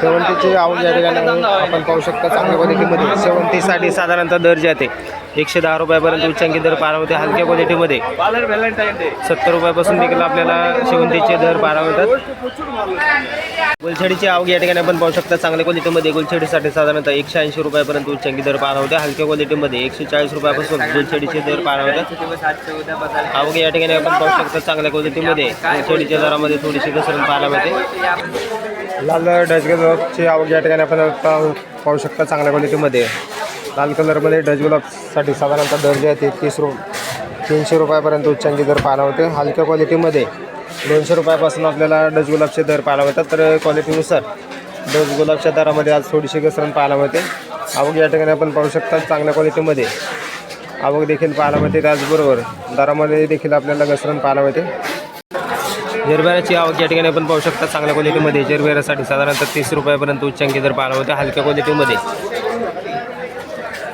शेवंतीची आवड या ठिकाणी आपण पाहू शकता चांगल्या क्वालिटीमध्ये. शेवंतीसाठी साधारणतः दर जाते एकशे दहा रुपयापर्यंत उच्चांकी दर पारा होते हलक्या क्वालिटीमध्ये. सत्तर रुपयापासून देखील आपल्याला शेवंतीचे दर पारा होतात. गुलछडीची आवक या ठिकाणी आपण पाहू शकता चांगल्या क्वालिटीमध्ये. गुलछडीसाठी साधारणतः एकशे ऐंशी रुपयापर्यंत उच्चांकी दर पारा होते हलक्या क्वालिटीमध्ये. एकशे चाळीस रुपयापासून गुलछडीचे दर पारा होतात. आवक या ठिकाणी आपण पाहू शकता चांगल्या क्वालिटीमध्ये. गुलछडीच्या दरामध्ये थोडीशी घसरण पाहायला मिळते. लाल डचगुलाबची आवक या ठिकाणी आपण पाहू पाहू शकता चांगल्या क्वालिटीमध्ये लाल कलरमध्ये डचगुलाबसाठी साधारणतः दर जे आहे ते तीस रु तीनशे रुपयापर्यंत उच्चांकी दर पाहायला होते. हलक्या क्वालिटीमध्ये दोनशे रुपयापासून आपल्याला डच गुलाबचे दर पाहायला मिळतात. तर क्वालिटीनुसार डच गुलाबच्या दरामध्ये आज थोडीशी घसरण पाहायला मिळते. आवक या ठिकाणी आपण पाहू शकता चांगल्या क्वालिटीमध्ये आवक देखील पाहायला मिळते. त्याचबरोबर दरामध्ये देखील आपल्याला घसरण पाहायला मिळते. जेरबेराची आवक या ठिकाणी आपण पाहू शकता. चांगल्या क्वालिटीमध्ये जेरबेरासाठी साधारणतः तीस रुपयापर्यंत उच्चांकी दर पाहायला होते हलक्या क्वालिटीमध्ये.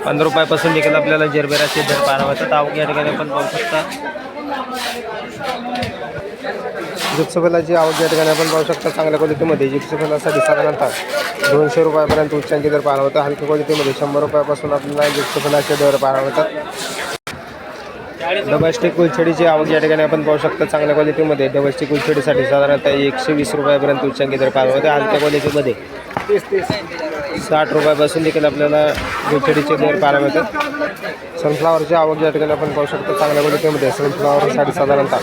पंधरा रुपयापासून देखील आपल्याला जेरबेराचे दर पाहायला होतात आवक या ठिकाणी आपण पाहू शकता. जिप्सफलाची आवक या ठिकाणी आपण पाहू शकता चांगल्या क्वालिटीमध्ये जिप्सफलासाठी साधारणतः दोनशे रुपयापर्यंत उच्चांकी दर पाहायला होता हलक्या क्वालिटीमध्ये शंभर रुपयापासून आपल्याला जिप्सफलाचे दर पाहायला मिळतात डबस्टिक कुलछडीची आवक या ठिकाणी आपण पाहू शकता चांगल्या क्वालिटीमध्ये डबस्टिक कुलछडीसाठी साधारणतः एकशे वीस रुपयापर्यंत उच्चांकी दर पाहायला होते हलक्या क्वालिटीमध्ये साठ रुपयापासून देखील आपल्याला गुलछडीचे दर पाहायला मिळतात. सनफ्लावरची आवक या ठिकाणी आपण पाहू शकतो चांगल्या क्वालिटीमध्ये. सनफ्लावरसाठी साधारणतः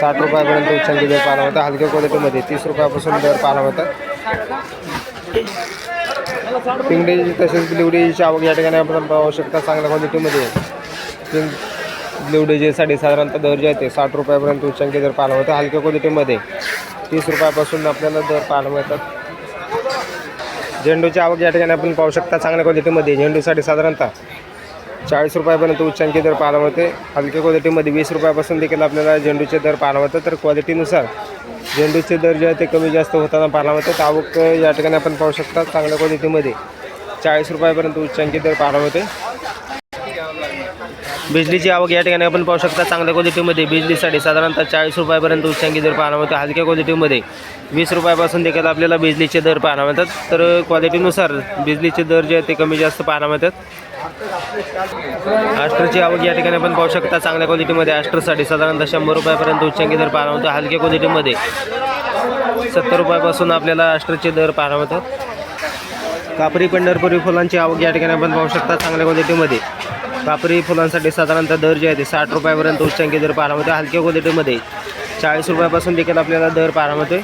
साठ रुपयापर्यंत उच्चांकी दर पाहायला मिळतात. हलक्या क्वालिटीमध्ये तीस रुपयापासून दर पाहायला मिळतात. पिंगडीची तसेच लिवडीची आवक या ठिकाणी आपण पाहू शकता चांगल्या क्वालिटीमध्ये. पिंग ब्लिवडीजेसाठी साधारणतः दर जे आहे ते साठ रुपयापर्यंत उच्चांकी दर पाहायला मिळतात. हलक्या क्वालिटीमध्ये तीस रुपयापासून आपल्याला दर पाहायला मिळतात. झेंडूची आवक या ठिकाणी आपण पाहू शकता चांगल्या क्वालिटीमध्ये. झेंडूसाठी साधारणतः चाळीस रुपयापर्यंत उच्चांकी दर पाहायला मिळते. हलक्या क्वालिटीमध्ये वीस रुपयापासून देखील आपल्याला झेंडूचे दर पाहायला मिळतात. तर क्वालिटीनुसार झेंडूचे दर जे आहे ते कमी जास्त होताना पाहायला मिळतात. आवक या ठिकाणी आपण पाहू शकता चांगल्या क्वालिटीमध्ये चाळीस रुपयापर्यंत उच्चांकी दर पाहायला मिळते. बिजलीची आवक या ठिकाणी आपण पाहू शकता चांगल्या क्वालिटीमध्ये बिजलीसाठी साधारणतः चाळीस रुपयापर्यंत उच्चांकी दर पाहायला मिळतो. हलक्या क्वालिटीमध्ये वीस रुपयापासून देखील आपल्याला बिजलीचे दर पाहायला मिळतात. तर क्वालिटीनुसार बिजलीचे दर जे आहेत ते कमी जास्त पाहायला मिळतात. आस्टरची आवक या ठिकाणी आपण पाहू शकता चांगल्या क्वालिटीमध्ये आस्टरसाठी साधारणतः शंभर रुपयापर्यंत उच्चांकी दर पाहायला मिळतो. हलक्या क्वालिटीमध्ये सत्तर रुपयापासून आपल्याला आस्टरचे दर पाहायला मिळतात. कापरी पंढरपुरी फुलांची आवक या ठिकाणी आपण पाहू शकता चांगल्या क्वालिटीमध्ये पापरी फुलांसाठी साधारणतः दर जे आहे ते साठ रुपयापर्यंत उच्चांकी दर पाहायला होते हलक्या क्वालिटीमध्ये चाळीस रुपयापासून देखील आपल्याला दर पाहायला मिळतोय.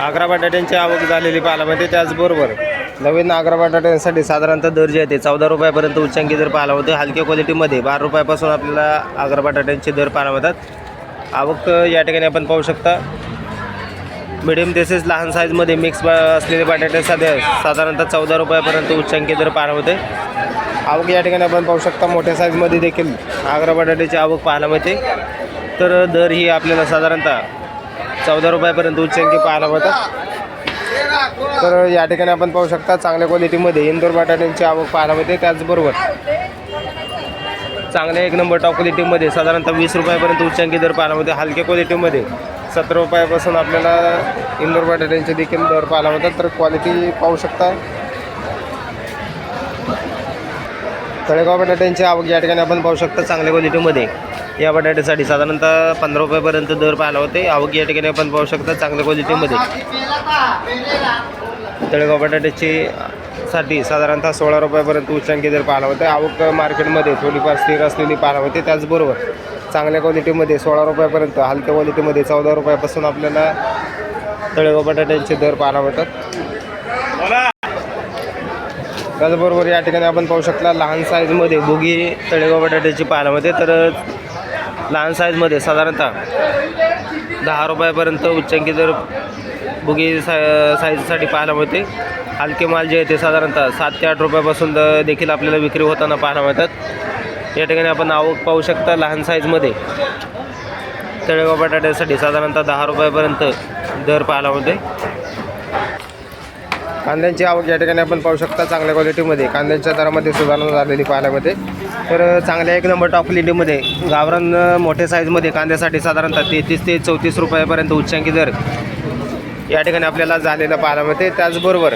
आग्रा बटाट्यांची आवक झालेली पाहायला मिळते. त्याचबरोबर नवीन आग्रा बटाट्यांसाठी साधारणतः दर जे आहे ते चौदा रुपयापर्यंत उच्चांकी दर पाहायला होते हलक्या क्वालिटीमध्ये बारा रुपयापासून आपल्याला आग्रा बटाट्यांचे दर पाहायला मिळतात. आवक या ठिकाणी आपण पाहू शकता. मिडियम तसेच लहान साईजमध्ये मिक्स बा असलेले बटाटे सध्या साधारणतः चौदा रुपयापर्यंत उच्चांकी दर पाहायला होते. आवक या ठिकाणी आपण पाहू शकता मोठ्या साईजमध्ये देखील आग्रा बटाट्याची आवक पाहायला मिळते. तर दर ही आपल्याला साधारणतः चौदा रुपयापर्यंत उच्चांकी पाहायला मिळतात. तर या ठिकाणी आपण पाहू शकता चांगल्या क्वालिटीमध्ये इंदोर बटाट्यांची आवक पाहायला मिळते. त्याचबरोबर चांगल्या एक नंबर टॉप क्वालिटीमध्ये साधारणतः वीस रुपयापर्यंत उच्चांकी दर पाहायला मिळते. हलक्या क्वालिटीमध्ये सतरा रुपयापासून आपल्याला इंदोर बटाट्यांचे देखील दर पाहायला मिळतात. तर क्वालिटी पाहू शकता. तळेगाव बटाट्यांची आवक या ठिकाणी आपण पाहू शकता चांगल्या क्वालिटीमध्ये या बटाट्यासाठी साधारणतः पंधरा रुपयापर्यंत दर पाहायला होते. आवक या ठिकाणी आपण पाहू शकता चांगल्या क्वालिटीमध्ये तळेगाव बटाट्याची साठी साधारणतः सोळा रुपयापर्यंत उच्चांकी दर पाहायला होते आवक मार्केटमध्ये थोडीफार स्थिर असलेली पाहायला होते त्याचबरोबर चांगल्या क्वालिटीमध्ये सोळा रुपयापर्यंत हलक्या क्वालिटीमध्ये चौदा रुपयापासून आपल्याला तळेगाव बटाट्यांचे दर पाहायला मिळतात. त्याचबरोबर या ठिकाणी आपण पाहू शकता लहान साईजमध्ये बुगी तळेगाव बटाट्याची पाहायला मिळते. तर लहान साईजमध्ये साधारणतः दहा रुपयापर्यंत उच्चांकी दर बुगी सा साईजसाठी पाहायला मिळते. हलके माल जे आहे ते साधारणतः सात ते आठ रुपयापासून द देखील आपल्याला विक्री होताना पाहायला मिळतात. या ठिकाणी आपण आवक पाहू शकता लहान साईजमध्ये. तळेगाव बटाट्यासाठी साधारणतः दहा रुपयापर्यंत दर पाहायला मिळते. कांद्यांची आवक या ठिकाणी आपण पाहू शकता चांगल्या क्वालिटीमध्ये. कांद्यांच्या दरामध्ये सुधारणा झालेली पाहायला मिळते. तर चांगल्या एक नंबर टॉप क्वालिटीमध्ये गावरान मोठ्या साईजमध्ये कांद्यासाठी साधारणतः तेहतीस ते चौतीस रुपयापर्यंत उच्चांकी दर या ठिकाणी आपल्याला झालेलं पाहायला मिळते. त्याचबरोबर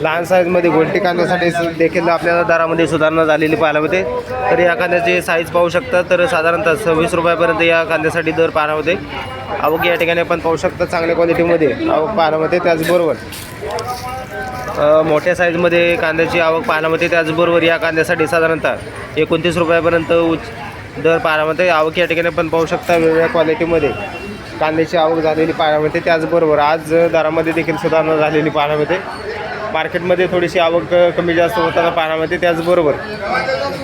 लहान साईजमध्ये गोलटी कांद्यासाठी देखील आपल्याला दरामध्ये सुधारणा झालेली पाहायला मिळते. तर या कांद्याची साईज पाहू शकता तर साधारणतः सव्वीस रुपयापर्यंत या कांद्यासाठी दर पाहायला मिळते. आवक या ठिकाणी आपण पाहू शकता चांगल्या क्वालिटीमध्ये आवक पाहायला मिळते. त्याचबरोबर मोठ्या साईजमध्ये कांद्याची आवक पाहायला मिळते. त्याचबरोबर या कांद्यासाठी साधारणतः एकोणतीस रुपयापर्यंत उच दर पाहायला मिळते. आवक या ठिकाणी आपण पाहू शकता वेगवेगळ्या क्वालिटीमध्ये कांद्याची आवक झालेली पाहायला मिळते त्याचबरोबर आज दरामध्ये देखील सुधारणा झालेली पाहायला मिळते मार्केटमध्ये थोडीशी आवक कमी जास्त होताना पाहायला मिळते त्याचबरोबर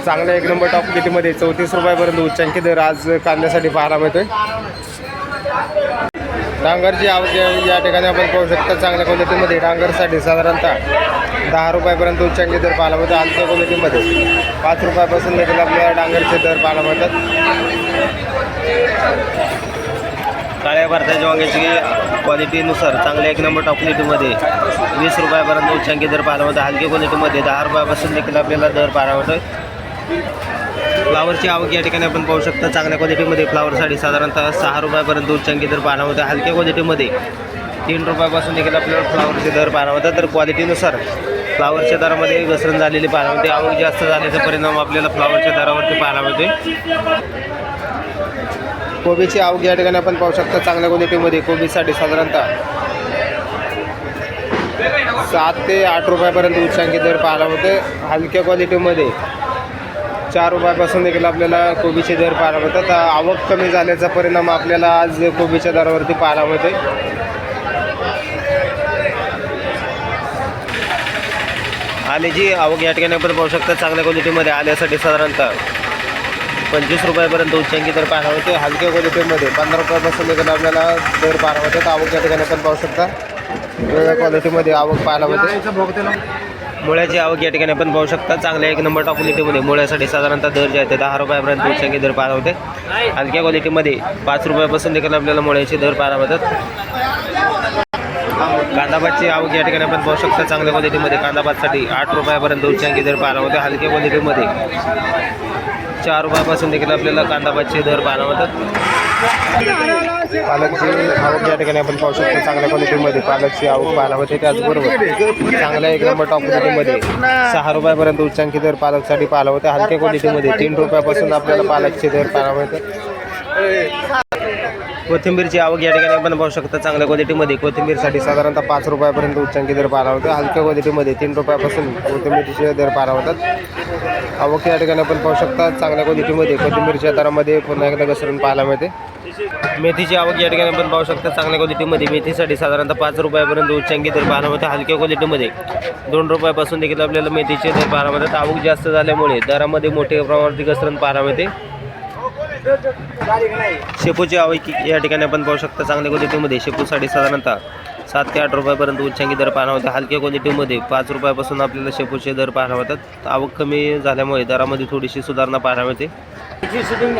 चांगल्या एक नंबर टॉप किटीमध्ये चौतीस रुपयापर्यंत उच्चांकी दर आज कांद्यासाठी पाहायला मिळतोय. डांगरची आवक या- ठिकाणी आपण पाहू शकता. चांगल्या क्वालिटीमध्ये डांगरसाठी साधारणतः दहा रुपयापर्यंत उच्चांकी दर पाहायला मिळतो आमच्या क्वालिटीमध्ये पाच रुपयापासून देखील आपल्याला डांगरचे दर पाहायला मिळतात. काळ्या भारताच्या वांग्याची क्वालिटीनुसार चांगल्या एक नंबर टॉप क्वालिटीमध्ये वीस रुपयापर्यंत उच्चांकी दर पाहायला मिळतो हलक्या क्वालिटीमध्ये दहा रुपयापासून देखील आपल्याला दर पाहायला मिळतो फ्लावरची आवक या ठिकाणी आपण पाहू शकता. चांगल्या क्वालिटीमध्ये फ्लावरसाठी साधारणतः सहा रुपयापर्यंत उच्चांकी दर पाहायला मिळतो हलक्या क्वालिटीमध्ये तीन रुपयापासून देखील आपल्याला फ्लावरचे दर पाहायला मिळतात तर क्वालिटीनुसार फ्लावरच्या दरामध्ये घसरण झालेली पाहायला मिळते आवक जास्त झाल्याचा परिणाम आपल्याला फ्लावरच्या दरावरती पाहायला मिळते कोबीची आवक या ठिकाणी आपण पाहू शकता चांगल्या क्वालिटीमध्ये कोबीसाठी साधारणतः सात ते आठ रुपयापर्यंत उच्चांकी दर पाहायला होते हलक्या क्वालिटीमध्ये चार रुपयापासून देखील आपल्याला कोबीचे दर पाहायला मिळतात. आवक कमी झाल्याचा परिणाम आपल्याला आज कोबीच्या दरावरती पाहायला मिळते आल्याची आवक या ठिकाणी आपण पाहू शकता चांगल्या क्वालिटीमध्ये आल्यासाठी साधारणतः पंचवीस रुपयापर्यंत उच्चांकी दर पाहायला मिळते. हलक्या क्वालिटीमध्ये पंधरा रुपयापासून देखील आपल्याला दर पाहायला मिळतात आवक या ठिकाणी आपण पाहू शकता. वेगळ्या क्वालिटीमध्ये आवक पाहायला मिळते. मुळ्याची आवक या ठिकाणी आपण पाहू शकता. चांगल्या एक नंबर टॉप क्वालिटीमध्ये मुळ्यासाठी साधारणतः दर जे आहे ते दहा रुपयापर्यंत उच्चांकी दर पाहायला होते हलक्या क्वालिटीमध्ये पाच रुपयापासून देखील आपल्याला मुळ्याचे दर पाहायला मिळतात. कांदाबादची आवक या ठिकाणी आपण पाहू शकता. चांगल्या क्वालिटीमध्ये कांदाबादसाठी आठ रुपयापर्यंत उच्चांकी दर पाहायला होते हलक्या क्वालिटीमध्ये चार रुपयापासून देखील आपल्याला कांदापातचे दर पाहायला मिळतात पालकची आवक या ठिकाणी आपण पाहू शकतो चांगल्या क्वालिटीमध्ये पालकची आवक पाहायला मिळते त्याचबरोबर चांगल्या एक नंबर टॉप क्वालिटीमध्ये सहा रुपयापर्यंत उच्चांकी दर पालकसाठी पाहायला होते हलक्या क्वालिटीमध्ये तीन रुपयापासून आपल्याला पालकचे दर पाहायला मिळतात कोथिंबीरची आवक या ठिकाणी आपण पाहू शकता चांगल्या क्वालिटीमध्ये कोथिंबीरसाठी साधारणतः पाच रुपयापर्यंत उच्चांकी दर पारा होतो. हलक्या क्वालिटीमध्ये तीन रुपयापासून कोथिंबीरचे दर पारा होतात. आवक या ठिकाणी आपण पाहू शकता चांगल्या क्वालिटीमध्ये कोथिंबीरच्या दरामध्ये पुन्हा एकदा घसरून पाहायला मिळते. मेथीची आवक या ठिकाणी आपण पाहू शकता चांगल्या क्वालिटीमध्ये मेथीसाठी साधारणतः पाच रुपयापर्यंत उच्चांकी दर पाहायला मिळते हलक्या क्वालिटीमध्ये दोन रुपयापासून देखील आपल्याला मेथीचे दर पाहायला मिळतात. आवक जास्त झाल्यामुळे दरामध्ये मोठ्या प्रमाणावरती घसरण पाहायला मिळते. शेपूची आवक या ठिकाणी आपण पाहू शकता चांगल्या क्वालिटीमध्ये शेपूसाठी साधारणतः सात ते आठ रुपयापर्यंत उच्चांकी दर पाहायला होता हलक्या क्वालिटीमध्ये पाच रुपयापासून आपल्याला शेपूचे दर पाहायला होतात आवक कमी झाल्यामुळे दरामध्ये थोडीशी सुधारणा पाहायला मिळते.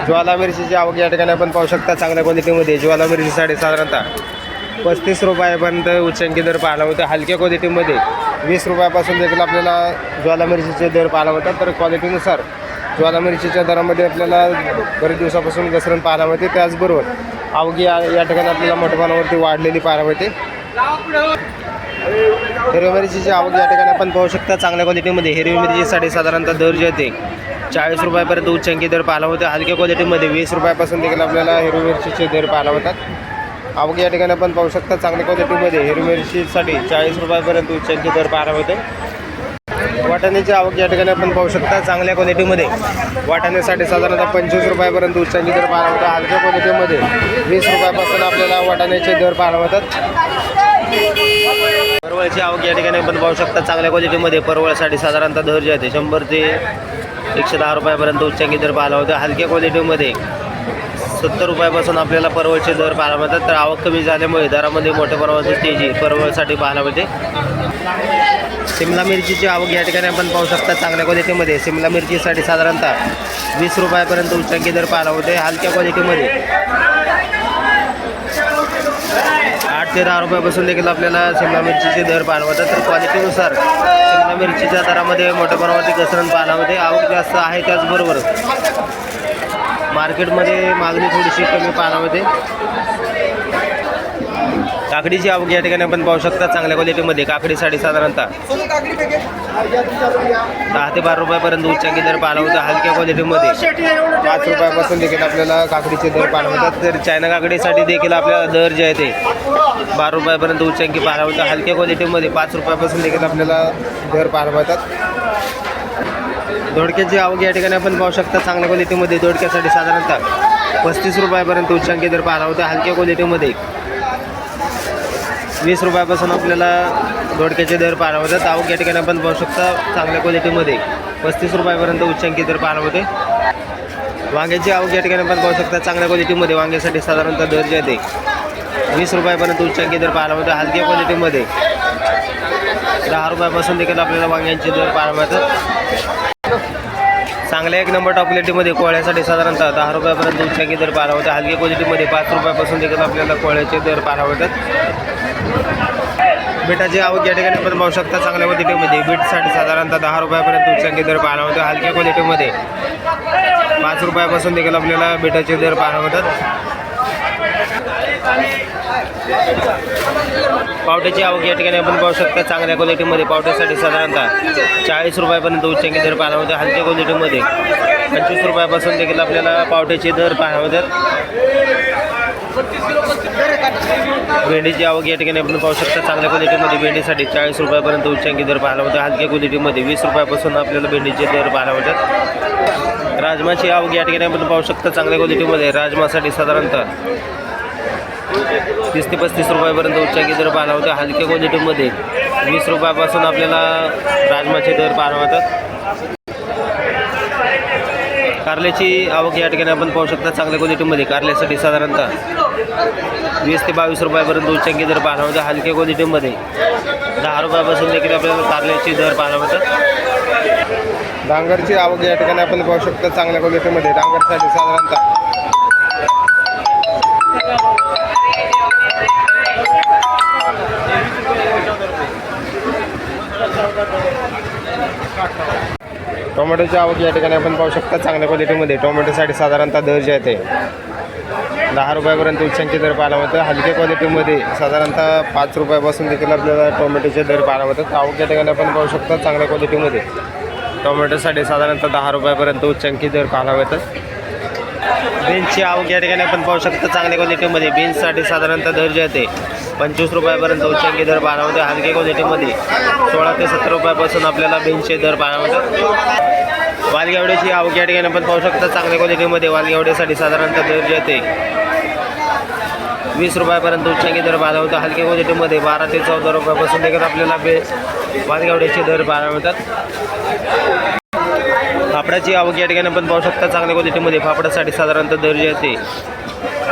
ज्वाला मिरचीची आवक या ठिकाणी आपण पाहू शकता चांगल्या क्वालिटीमध्ये ज्वाला मिरचीसाठी साधारणतः पस्तीस रुपयापर्यंत उच्चांकी दर पाहायला होते हलक्या क्वालिटीमध्ये वीस रुपयापासून देखील आपल्याला ज्वाला मिरचीचे दर पाहायला होतात तर क्वालिटीनुसार ज्वाला मिरचीच्या दरामध्ये आपल्याला बरेच दिवसापासून घसरण पाहायला मिळते. त्याचबरोबर अवघी या या ठिकाणी आपल्याला मोठ्या वाढलेली पाहायला मिळते. हिरव्या मिरचीची आवक या ठिकाणी आपण पाहू शकता. चांगल्या क्वालिटीमध्ये हिरवी मिरचीसाठी साधारणतः दर जे येते चाळीस रुपयापर्यंत उच्चांकी दर पाहायला होते हलक्या क्वालिटीमध्ये वीस रुपयापासून देखील आपल्याला हिरवी मिरचीचे दर पाहायला होतात आवक या ठिकाणी आपण पाहू शकता. चांगल्या क्वालिटीमध्ये हिरवी मिरचीसाठी चाळीस रुपयापर्यंत उच्चांकी दर पाहायला होते वाटाण्याची आवक या ठिकाणी आपण पाहू शकता. चांगल्या क्वालिटीमध्ये वाटाण्यासाठी साधारणतः पंचवीस रुपयापर्यंत उच्चांची दर पाहायला होता हलक्या क्वालिटीमध्ये वीस रुपयापासून आपल्याला वाटाण्याचे दर पाहायला होतात परवळची आवक या ठिकाणी आपण पाहू शकता. चांगल्या क्वालिटीमध्ये परवळसाठी साधारणतः दर जे आहे ते शंभर ते एकशे दहा रुपयापर्यंत उच्चांकी दर पाहायला होतं हलक्या क्वालिटीमध्ये सत्तर रुपयापासून आपल्याला परवळचे दर पाहायला मिळतात. तर आवक कमी झाल्यामुळे दरामध्ये मोठ्या प्रमाणात तेजी परवळसाठी पाहायला मिळते. सिमला मिरचीची आवक या ठिकाणी आपण पाहू शकता चांगल्या क्वालिटीमध्ये. सिमला मिरचीसाठी साधारणतः वीस रुपयापर्यंत उच्चांकी दर पाहायला होते. हलक्या क्वालिटीमध्ये. आठ ते दहा रुपयापासून देखील आपल्याला सिमला मिरचीचे दर पाहायला होतात. तर क्वालिटीनुसार सिमला मिरचीच्या दरामध्ये मोठ्या प्रमाणावरती घसरण पाहायला होते. आवक जास्त आहे त्याचबरोबर मार्केटमध्ये मागणी थोडीशी कमी पाहायला होते. काकडीची आवक या ठिकाणी आपण पाहू शकता. चांगल्या क्वालिटीमध्ये काकडी साडी साधारणतः दहा ते बारा रुपयापर्यंत उच्चांकी दर पाहायला होता. हलक्या क्वालिटीमध्ये पाच रुपयापासून देखील आपल्याला काकडीचे दर पाहायला होतात. तर चायना काकडीसाठी देखील आपल्याला दर जे आहे ते बारा रुपयापर्यंत उच्चांकी पाहायला होता. हलक्या क्वालिटीमध्ये पाच रुपयापासून देखील आपल्याला दर पाहायला मिळतात दोडक्याची आवक या ठिकाणी आपण पाहू शकता. चांगल्या क्वालिटीमध्ये दोडक्यासाठी साधारणतः पस्तीस रुपयापर्यंत उच्चांकी दर पाहायला होता. हलक्या क्वालिटीमध्ये वीस रुपयापासून आपल्याला दोडक्याचे दर पाहायला होतात. आवक या ठिकाणी आपण पाहू शकता चांगल्या क्वालिटीमध्ये पस्तीस रुपयापर्यंत उच्चांकी दर पाहायला होते वांग्याची आवक या ठिकाणी आपण पाहू शकता चांगल्या क्वालिटीमध्ये वांग्यासाठी साधारणतः दर जे आहे वीस रुपयापर्यंत उच्चांकी दर पाहायला होते हलक्या क्वालिटीमध्ये दहा रुपयापासून देखील आपल्याला वांग्यांचे दर पाहायला मिळतात चांगल्या एक नंबर टॉप क्वालिटीमध्ये कोळ्यासाठी साधारणतः दहा रुपयापर्यंत उच्चांकी दर पाहायला होते हलकी क्वालिटीमध्ये पाच रुपयापासून देखील आपल्याला कोळ्याचे दर पाहायला बिटाची आवक या ठिकाणी आपण पाहू शकता चांगल्या क्वालिटीमध्ये बीटसाठी साधारणतः दहा रुपयापर्यंत उच्चांकी दर पाहायला होतं हलक्या क्वालिटीमध्ये. पाच रुपयापासून देखील आपल्याला बीटाचे दर पाहायला होतात पावट्याची आवक या ठिकाणी आपण पाहू शकता चांगल्या क्वालिटीमध्ये. पावट्यासाठी साधारणतः चाळीस रुपयापर्यंत उच्चांकी दर पाहायला होते हलक्या क्वालिटीमध्ये. पंचवीस रुपयापासून देखील आपल्याला पावट्याचे दर पाहायला होतात भेंडीची आवक या ठिकाणी आपण पाहू शकता. चांगल्या क्वालिटीमध्ये भेंडीसाठी चाळीस रुपयापर्यंत उच्चांकी दर पाहायला होता हलक्या क्वालिटीमध्ये वीस रुपयापासून आपल्याला भेंडीचे दर पाहायला होतात राजमाची आवक या ठिकाणी आपण पाहू शकता. चांगल्या क्वालिटीमध्ये राजमासाठी साधारणतः तीस ते पस्तीस रुपयापर्यंत उच्चांकी दर पाहायला होते हलक्या क्वालिटीमध्ये वीस रुपयापासून आपल्याला राजमाचे दर पाहायला होतात कारल्याची आवक या ठिकाणी आपण पाहू शकता. चांगल्या क्वालिटीमध्ये कारल्यासाठी साधारणतः वीस ते बावीस रुपयापर्यंत उच्चांकी दर पाहायला होता हलक्या क्वालिटीमध्ये दहा रुपयापासून देखील आपल्याला कारल्याची दर पाहायला होतात डांगरची आवक या ठिकाणी आपण पाहू शकता. चांगल्या क्वालिटीमध्ये डांगरसाठी साधारणतः टोमॅटोची आवक या ठिकाणी आपण पाहू शकता चांगल्या क्वालिटीमध्ये. टोमॅटोसाठी साधारणतः दर जे आहे ते दहा रुपयापर्यंत उच्चांकी दर पाहायला होतं हलक्या क्वालिटीमध्ये साधारणतः पाच रुपयापासून देखील आपल्याला टोमॅटोचे दर पाहायला होतात आवक या ठिकाणी आपण पाहू शकता चांगल्या क्वालिटीमध्ये. टोमॅटोसाठी साधारणतः दहा रुपयापर्यंत उच्चांकी दर पाहायला मिळतात. बीन्सची आवक या ठिकाणी आपण पाहू शकता चांगल्या क्वालिटीमध्ये. बीन्ससाठी साधारणतः दर जे आहे ते पंचवीस रुपयापर्यंत उच्चांकी दर पाहायला होते हलके क्वालिटीमध्ये सोळा ते सत्तर रुपयापासून आपल्याला बीन्सचे दर पाहायला होतात वालगेवड्याची आवक या ठिकाणी आपण पाहू शकता. चांगल्या क्वालिटीमध्ये वालगेवड्यासाठी साधारणतः दर जे ते वीस रुपयापर्यंत उच्चांकी दर पाहायला होता हलक्या क्वालिटीमध्ये बारा ते चौदा रुपयापासून देखील आपल्याला बे वालगेवड्याचे दर पाहायला मिळतात फाफडाची आवक या ठिकाणी आपण पाहू शकता. चांगल्या क्वालिटीमध्ये फापडासाठी साधारणतः दर जे ते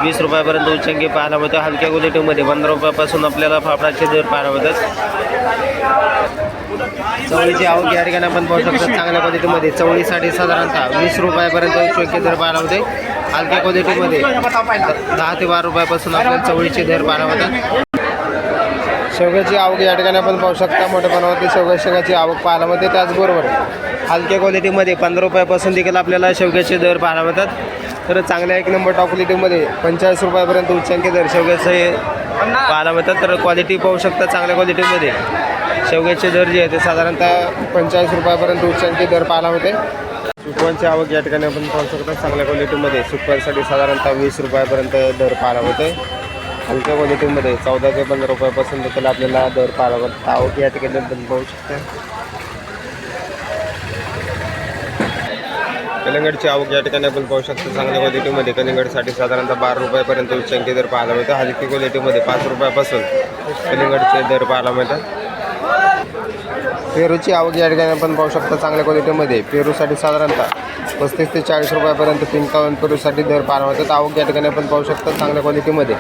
वीस रुपयापर्यंत उच्चंकी पाहायला होतं हलक्या क्वालिटीमध्ये पंधरा रुपयापासून आपल्याला फाफडाचे दर पाहायला मिळतात. चवळीची आवक या ठिकाणी आपण पाहू शकतो. चांगल्या क्वालिटीमध्ये चवळीसाठी साधारणतः वीस रुपयापर्यंत उच्चंकी दर पाहायला होते हलक्या क्वालिटीमध्ये दहा ते बारा रुपयापासून आपल्याला चवळीचे दर पाहायला होतात शेवग्याची आवक या ठिकाणी आपण पाहू शकता. मोठ्या शेवग्या शेगाची आवक पाहायला मिळते. त्याचबरोबर हलक्या क्वालिटीमध्ये पंधरा रुपयापासून देखील आपल्याला शेवग्याचे दर पाहायला मिळतात. तर चांगल्या एक नंबर टॉप क्वालिटीमध्ये पंचेचाळीस रुपयापर्यंत उच्चांकी दर. शेवग्याचे पाहायला मिळतात तर क्वालिटी पाहू शकता चांगल्या क्वालिटीमध्ये शेवग्याचे दर जे आहे ते साधारणतः पंचेचाळीस रुपयापर्यंत उच्चांकी दर पाहायला मिळते. सुकवांची आवक या ठिकाणी आपण पाहू शकता चांगल्या क्वालिटीमध्ये सुकवांसाठी साधारणतः वीस रुपयापर्यंत दर पाहायला होते हलक्या क्वालिटीमध्ये चौदा ते पंधरा रुपयापासून देखील आपल्याला दर पाहायला मिळतात. आवक या ठिकाणी आपण पाहू शकता. कलिंगडची आवक या ठिकाणी आपण पाहू शकतो. चांगल्या क्वालिटीमध्ये कलिंगडसाठी साधारणतः बारा रुपयापर्यंत उच्चांकी दर पाहायला मिळतं. हलकी क्वालिटीमध्ये पाच रुपयापासून कलिंगडचे दर पाहायला मिळतात. पेरूची आवक या ठिकाणी आपण पाहू शकतो. चांगल्या क्वालिटीमध्ये पेरूसाठी साधारणतः पस्तीस ते चाळीस रुपयापर्यंत पिंकावन पेरूसाठी दर पाहायला मिळतात. आवक या ठिकाणी आपण पाहू शकतो चांगल्या क्वालिटीमध्ये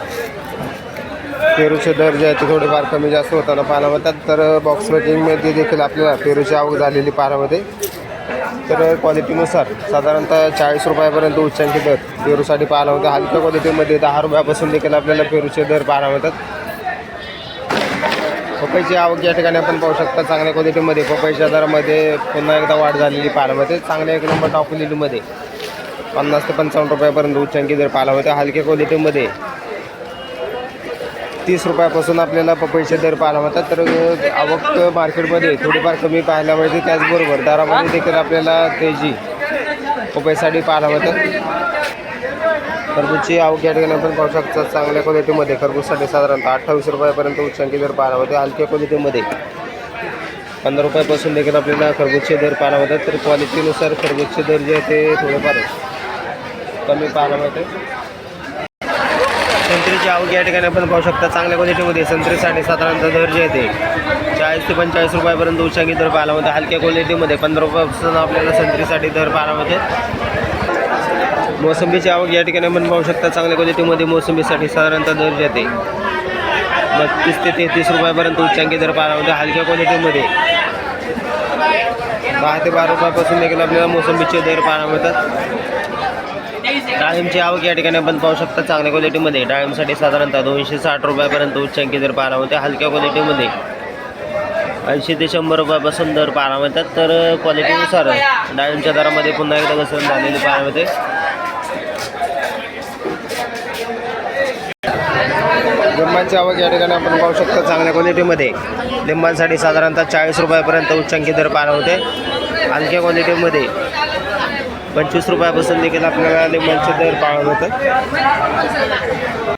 पेरूचे दर जे आहे ते थोडेफार कमी जास्त होताना पाहायला मिळतात. तर बॉक्स वेटिंगमध्ये देखील आपल्याला पेरूची आवक झालेली पाहायला मिळते. तर क्वालिटीनुसार साधारणतः चाळीस रुपयापर्यंत उच्चांकी दर पेरूसाठी पाहायला होतं. हलक्या क्वालिटीमध्ये दहा रुपयापासून देखील आपल्याला पेरूचे दर पाहायला मिळतात. पपईची आवक या ठिकाणी आपण पाहू शकता चांगल्या क्वालिटीमध्ये पपईच्या दरामध्ये पुन्हा एकदा वाढ झालेली पाहायला मिळते. चांगल्या एक नंबर टॉप क्वालिटीमध्ये पन्नास ते पंचावन्न रुपयापर्यंत उच्चांकी दर पाहायला मिळते. हलक्या क्वालिटीमध्ये तीस रुपयापासून आपल्याला पपईचे दर पाहायला मिळतात. तर आवक मार्केटमध्ये थोडीफार कमी पाहायला मिळते. त्याचबरोबर दरामध्ये देखील आपल्याला तेजी पपईसाठी पाहायला मिळतात. खरबूजची आवक या ठिकाणी आपण पाहू शकतात चांगल्या क्वालिटीमध्ये खरबूजसाठी साधारणतः अठ्ठावीस रुपयापर्यंत उच्चांकी दर पाहायला मिळते. हलक्या क्वालिटीमध्ये पंधरा रुपयापासून देखील आपल्याला खरबूजचे दर पाहायला मिळतात. तर क्वालिटीनुसार खरबूजचे दर जे आहे ते थोडेफार कमी पाहायला मिळते. संत्रीची आवक या ठिकाणी आपण पाहू शकता. चांगल्या क्वालिटीमध्ये संत्रीसाठी साधारणतः दर येते. ते चाळीस ते पंचेचाळीस रुपयापर्यंत उच्चांकी दर पाहायला मिळते. हलक्या क्वालिटीमध्ये पंधरा रुपयापासून आपल्याला संत्रीसाठी दर पाहायला मिळते. मोसंबीची आवक या ठिकाणी आपण पाहू शकता. चांगल्या क्वालिटीमध्ये मोसंबीसाठी साधारणतः दर येते. बत्तीस ते तेहतीस रुपयापर्यंत उच्चांकी दर पाहायला मिळते. हलक्या क्वालिटीमध्ये. दहा ते बारा रुपयापासून देखील आपल्याला मोसंबीचे दर पाहायला मिळतात. डाळिंबची आवक या ठिकाणी आपण पाहू शकता चांगल्या क्वालिटीमध्ये डाळिंबसाठी साधारणतः दोनशे साठ रुपयापर्यंत उच्चांकी दर पाहायला मिळते हलक्या क्वालिटीमध्ये ऐंशी ते शंभर रुपयापासून दर पाहायला मिळतात. तर क्वालिटीनुसार डाळिंबच्या दरामध्ये पुन्हा एकदा घसरण झालेली पाहायला मिळते. लिंबांची आवक या ठिकाणी आपण पाहू शकतो चांगल्या क्वालिटीमध्ये लिंबांसाठी साधारणतः चाळीस रुपयापर्यंत उच्चांकी दर पाहायला होते हलक्या क्वालिटीमध्ये पंचवीस रुपयापासून देखील आपल्याला लिंबांचे दर पाळत होतं